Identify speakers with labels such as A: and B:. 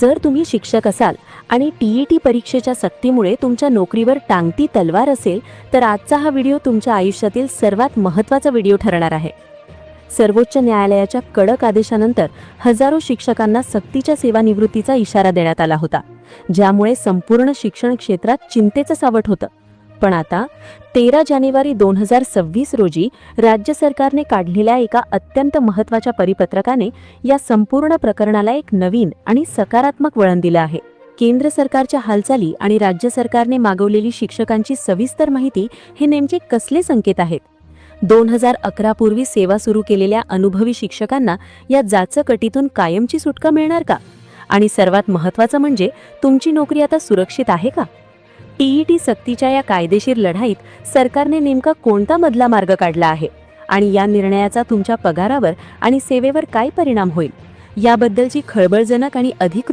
A: जर तुम्ही शिक्षक असाल आणि टी टी परीक्षेच्या सक्तीमुळे तुमच्या नोकरीवर टांगती तलवार असेल तर आजचा हा व्हिडिओ तुमच्या आयुष्यातील सर्वात महत्त्वाचा व्हिडिओ ठरणार आहे. सर्वोच्च न्यायालयाच्या कडक आदेशानंतर हजारो शिक्षकांना सक्तीच्या सेवानिवृत्तीचा इशारा देण्यात आला होता ज्यामुळे संपूर्ण शिक्षण क्षेत्रात चिंतेचं सावट होतं. पण आता तेरा जानेवारी दोन हजार सव्वीस रोजी राज्य सरकारने काढलेल्या एका अत्यंत महत्त्वाच्या परिपत्रकाने या संपूर्ण प्रकरणाला एक नवीन आणि सकारात्मक वळण दिलं आहे. केंद्र सरकारच्या हालचाली आणि राज्य सरकारने मागवलेली शिक्षकांची सविस्तर माहिती हे नेमके कसले संकेत आहेत? दोन हजार अकरा पूर्वी सेवा सुरू केलेल्या अनुभवी शिक्षकांना या जाचकटीतून कायमची सुटका मिळणार का? आणि सर्वात महत्त्वाचं म्हणजे तुमची नोकरी आता सुरक्षित आहे का? टीईटी सक्तीच्या या कायदेशीर लढाईत सरकारने नेमका कोणता मधला मार्ग काढला आहे? आणि या निर्णयाचा तुमच्या पगारावर आणि सेवेवर काय परिणाम होईल? याबद्दलची खळबळजनक आणि अधिक